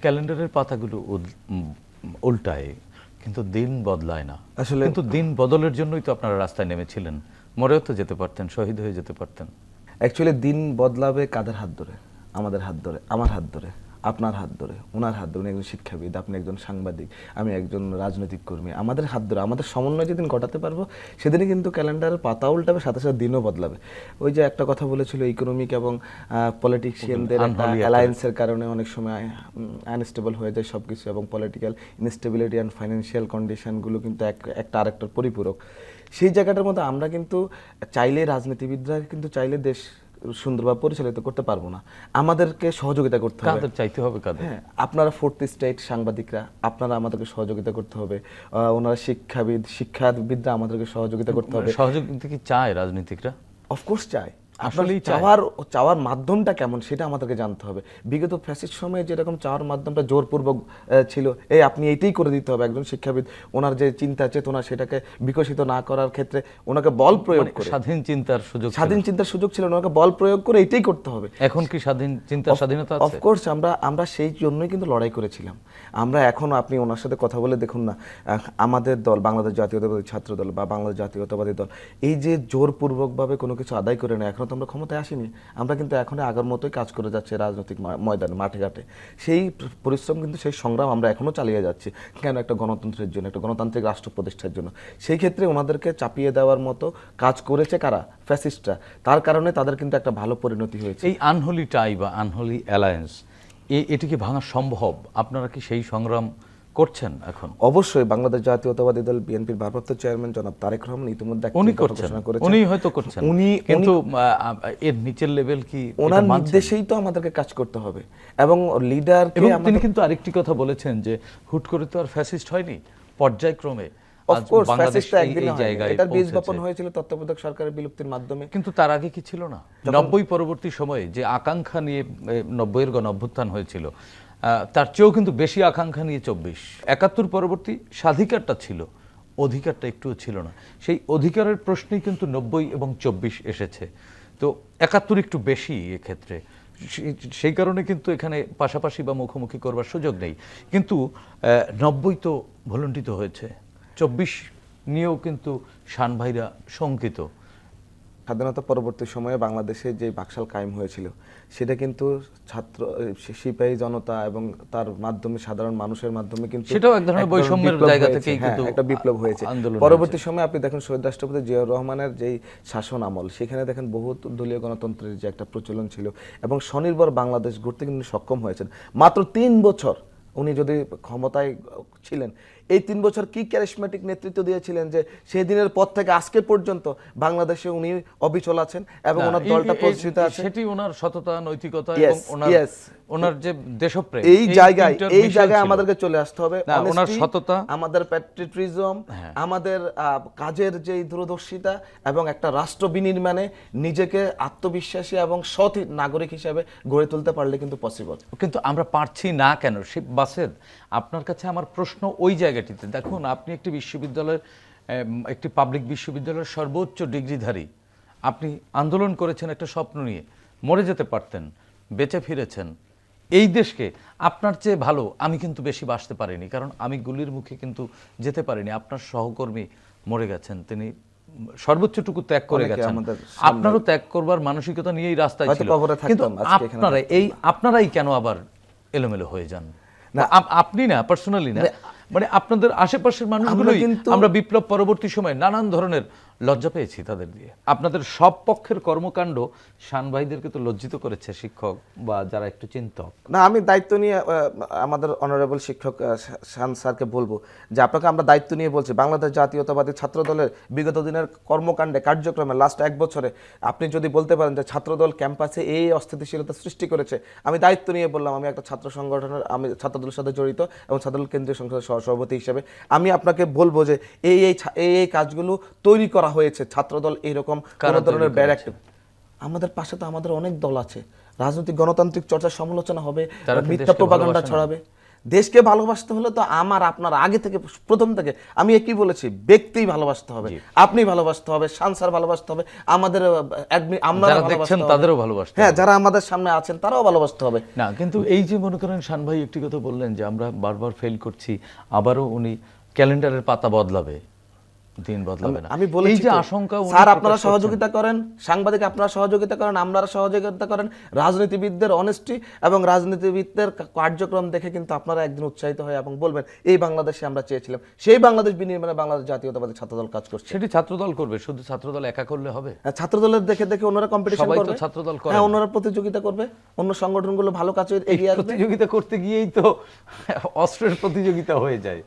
ক্যালেন্ডারের পাতাগুলো উল্টায় কিন্তু দিন বদলায় না। আসলে- কিন্তু দিন বদলের জন্যই তো আপনারা রাস্তায় নেমেছিলেন। মরেও তো যেতে পারতেন শহীদ হয়ে যেতে পারতেন। অ্যাকচুয়ালি দিন বদলাবে কাদের হাত ধরে? আমাদের হাত ধরে আমার হাত ধরে। আপনার হাত ধরে ওনার হাত ধরে উনি একজন শিক্ষাবিদ আপনি একজন সাংবাদিক আমি একজন রাজনৈতিক কর্মী আমাদের হাত ধরে আমাদের সমন্বয় যেদিন ঘটাতে পারব সেদিনই কিন্তু ক্যালেন্ডারের পাতা উল্টাবে সাথে সাথে দিনও বদলাবে। ওই যে একটা কথা বলেছিল ইকোনমিক এবং পলিটিশিয়ানদের অ্যালায়েন্সের কারণে অনেক সময় আনস্টেবল হয়ে যায় সব কিছু এবং পলিটিক্যাল ইনস্টেবিলিটি অ্যান্ড ফাইন্যান্সিয়াল কন্ডিশনগুলো কিন্তু এক একটা আরেকটার পরিপূরক। সেই জায়গাটার মধ্যে আমরা কিন্তু চাইলে রাজনীতিবিদরা কিন্তু চাইলে দেশ সুন্দরভাবে পরিচালিত করতে পারব না। আমাদেরকে সহযোগিতা করতে হবে। কাদের চাইতে হবে কাদের? হ্যাঁ আপনারা ফোর্থ স্টেট সাংবাদিকরা আপনারা আমাদেরকে সহযোগিতা করতে হবে। ওনারা শিক্ষাবিদ শিক্ষাবিদরা আমাদেরকে সহযোগিতা করতে হবে। সহযোগিতা কি চায় রাজনীতিকরা? অফকোর্স চাই আসলেই চাওয়ার চাওয়ার মাধ্যমটা কেমন সেটা আমাদেরকে জানতে হবে। বিগত ফ্যাসিস্ট সময়ে যেরকম চাওয়ার মাধ্যমটা জোরপূর্বক ছিল এই আপনি এইটাই করে দিতে হবে একজন শিক্ষাবিদ। ওনার যে চিন্তা চেতনা সেটাকে বিকশিত না করার ক্ষেত্রে ওনাকে বল প্রয়োগ মানে করে। স্বাধীন চিন্তার সুযোগ স্বাধীন চিন্তার সুযোগ ছিল ওনাকে বল প্রয়োগ করে এটাই করতে হবে। এখন কি স্বাধীন চিন্তার স্বাধীনতা আছে? অফকোর্স আমরা আমরা সেই জন্যই কিন্তু লড়াই করেছিলাম। আমরা এখনও আপনি ওনার সাথে কথা বলে দেখুন না আমাদের দল বাংলাদেশ জাতীয়তাবাদী ছাত্র দল বা বাংলাদেশ জাতীয়তাবাদী দল এই যে জোরপূর্বকভাবে কোনো কিছু আদায় করে না এখনও তো আমরা ক্ষমতায় আসিনি, আমরা কিন্তু এখনও আগের মতোই কাজ করে যাচ্ছি রাজনৈতিক ময়দানে, মাঠে ঘাটে। সেই পরিশ্রম কিন্তু সেই সংগ্রাম আমরা এখনও চালিয়ে যাচ্ছি। কেন? একটা গণতন্ত্রের জন্য, একটা গণতান্ত্রিক রাষ্ট্র প্রতিষ্ঠার জন্য। সেই ক্ষেত্রে ওনাদেরকে চাপিয়ে দেওয়ার মতো কাজ করেছে কারা? ফ্যাসিস্টরা। তার কারণে তাদের কিন্তু একটা ভালো পরিণতি হয়েছে। এই আনহোলি টাই বা আনহোলি অ্যালায়েন্স এটি কি ভাঙা সম্ভব? আপনারা কি সেই সংগ্রাম করছেন এখন? অবশ্যই বাংলাদেশ জাতীয়তাবাদী দল বিএনপির ভারপ্রাপ্ত চেয়ারম্যান জনাব তারেক রহমান ইতিমধ্যে উনি করছেন। উনি হয়তো করছেন। উনি- কিন্তু এর নিচের লেভেল কি ওনার নির্দেশেই তো আমাদেরকে কাজ করতে হবে। এবং লিডারকে এবং তিনি কিন্তু আরেকটি কথা বলেছেন যে হুট করে তো আর ফ্যাসিস্ট হয়নি পর্যায়ক্রমে অফকোর্স ফ্যাসিস্টটা এই- জায়গায় এটার বীজ বপন হয়েছিল তত্ত্বাবধায়ক সরকারের বিলুপ্তির মাধ্যমে। কিন্তু তার আগে কি ছিল না? নব্বই পরবর্তী সময়ে যে আকাঙ্ক্ষা নিয়ে নব্বইয়ের গণ অভ্যুত্থান হয়েছিল তার চেয়েও কিন্তু বেশি আকাঙ্ক্ষা নিয়ে চব্বিশ। একাত্তর পরবর্তী স্বাধিকারটা ছিল, অধিকারটা একটুও ছিল না। সেই অধিকারের প্রশ্নেই কিন্তু নব্বই এবং চব্বিশ এসেছে। তো একাত্তর একটু বেশি এক্ষেত্রে। সেই- কারণে কিন্তু এখানে পাশাপাশি বা মুখোমুখি করবার সুযোগ নেই। কিন্তু নব্বই তো ভলুণ্ঠিত হয়েছে। চব্বিশ নিয়েও কিন্তু শান ভাইরা শঙ্কিত। স্বাধীনতা পরবর্তী সময়ে বাংলাদেশে যে বাকশাল কায়েম হয়েছিল সেটা কিন্তু ছাত্র সিপাহী জনতা এবং তার মাধ্যমে সাধারণ মানুষের মাধ্যমে কিন্তু সেটাও এক ধরনের বৈষম্যের জায়গা। থেকেই হ্যাঁ, কিন্তু একটা বিপ্লব হয়েছে। পরবর্তী সময়ে আপনি দেখেন শহীদ রাষ্ট্রপতি জিয়াউর রহমানের যেই শাসন আমল সেখানে দেখেন বহু দলীয় গণতন্ত্রের যে একটা প্রচলন ছিল এবং স্বনির্ভর বাংলাদেশ গড়তে কিন্তু সক্ষম হয়েছেন। মাত্র তিন বছর উনি যদি ক্ষমতায় ছিলেন এই তিন বছর কি ক্যারিসমেটিক নেতৃত্ব দিয়েছিলেন যে সেই দিনের পর থেকে আজকে পর্যন্ত বাংলাদেশে উনি অবিচল আছেন এবং ওনার দলটা প্রতিষ্ঠিত আছে। সেটি ওনার সততা নৈতিকতা এবং ওনার. ওনার যে দেশপ্রেম এই জায়গায় এই জায়গায় আমাদেরকে চলে আসতে হবে ওনার সততা। আমাদের প্যাট্রিয়টিজম। আমাদের কাজের যে দূরদর্শিতা এবং একটা রাষ্ট্র বিনির্মাণে নিজেকে আত্মবিশ্বাসী এবং সৎ নাগরিক হিসেবে গড়ে তুলতে পারলে কিন্তু পসিবল কিন্তু আমরা পারছি না কেন? শিব বাসেদ আপনার কাছে আমার প্রশ্ন ওই জায়গাটিতে। দেখুন আপনি একটি বিশ্ববিদ্যালয়ের একটি পাবলিক বিশ্ববিদ্যালয়ের সর্বোচ্চ ডিগ্রিধারী। আপনি আন্দোলন করেছেন একটা স্বপ্ন নিয়ে। মরে যেতে পারতেন বেঁচে ফিরেছেন। এই দেশকে আপনার চেয়ে ভালো আমি কিন্তু বেশি বাঁচতে পারিনি কারণ আমি গুলির মুখে কিন্তু যেতে পারিনি। আপনার সহকর্মী মরে গেছেন তিনি সর্বোচ্চটুকু ত্যাগ করে গেছেন। আপনারও ত্যাগ করবার মানসিকতা নিয়েই রাস্তায় ছিল। কিন্তু আপনারা এই আপনারাই কেন আবার এলোমেলো হয়ে যান? না। আপনি না পার্সোনালি না মানে আপনাদের আশেপাশের মানুষগুলোই কিন্তু- আমরা বিপ্লব পরবর্তী সময়ে নানান ধরনের লজ্জা পেয়েছি তাদের দিয়ে। আপনাদের সব পক্ষের কর্মকাণ্ড শান ভাইদেরকে তো লজ্জিত করেছে শিক্ষক বা যারা একটু চিন্তক। না, আমি দায়িত্ব নিয়ে আমাদের অনারেবল শিক্ষক শান স্যারকে বলব যে আপনাকে আমরা দায়িত্ব নিয়ে বলছি, বাংলাদেশ জাতীয়তাবাদী ছাত্র দলের বিগত দিনের কর্মকাণ্ডে, কার্যক্রমে লাস্ট এক বছরে আপনি যদি বলতে পারেন যে ছাত্রদল ক্যাম্পাসে এই অস্থিতিশীলতা সৃষ্টি করেছে, আমি দায়িত্ব নিয়ে বললাম, আমি একটা ছাত্র সংগঠনের, আমি ছাত্রদলের সাথে জড়িত এবং ছাত্রদল কেন্দ্রীয় সংসদের সহ সভাপতি হিসেবে, আমি আপনাকে বলব যে এই এই কাজগুলো তৈরি করা হয়েছে ছাত্রদল এইরকম কারা কোনো ধরনের? ব্যারাক আমাদের পাশে তো আমাদের অনেক দল আছে। রাজনৈতিক গণতান্ত্রিক চর্চা সমালোচনা হবে মিথ্যা প্রপাগান্ডা ছড়াবে। দেশকে ভালোবাসতে হলে তো আমার আপনার আগে থেকে প্রথম থেকে আমি একই বলেছি? ব্যক্তি ভালোবাসতে হবে। আপনি ভালোবাসতে হবে সানসার ভালোবাসতে হবে আমাদের আমরা যারা দেখছেন তাদেরও ভালোবাসতে হ্যাঁ যারা আমাদের সামনে আছেন তারাও ভালোবাসতে হবে। না কিন্তু এই যে মনে করেন শান ভাই একটি কথা বললেন যে আমরা বারবার ফেল করছি আবারও উনি ক্যালেন্ডারের পাতা বদলাবে। দিন বদলাবে না। আমি বলেছি যে আশঙ্কা স্যার আপনারা সহযোগিতা করেন সাংবাদিক আপনারা সহযোগিতা করেন আমরা সহযোগিতা করেন রাজনীতিবিদদের অনেস্টি এবং রাজনীতিবিদদের কার্যক্রম দেখে কিন্তু আপনারা একদিন উৎসাহিত হয় এবং বলবেন এই বাংলাদেশে আমরা চেয়েছিলাম। সেই বাংলাদেশ বিনির্মাণে বাংলাদেশ জাতীয়তাবাদী ছাত্রদল কাজ করছে। সেটি ছাত্রদল করবে শুধু ছাত্রদল একা করলে হবে? ছাত্রদলের দেখে দেখে অন্যরা কম্পিটিশন করবে। ছাত্রদল করে হ্যাঁ। অন্যরা প্রতিযোগিতা করবে অন্য সংগঠনগুলো ভালো কাজে এই এগিয়ে আসবে। প্রতিযোগিতা করতে গিয়েই তো অস্ত্রের প্রতিযোগিতা হয়ে যায়।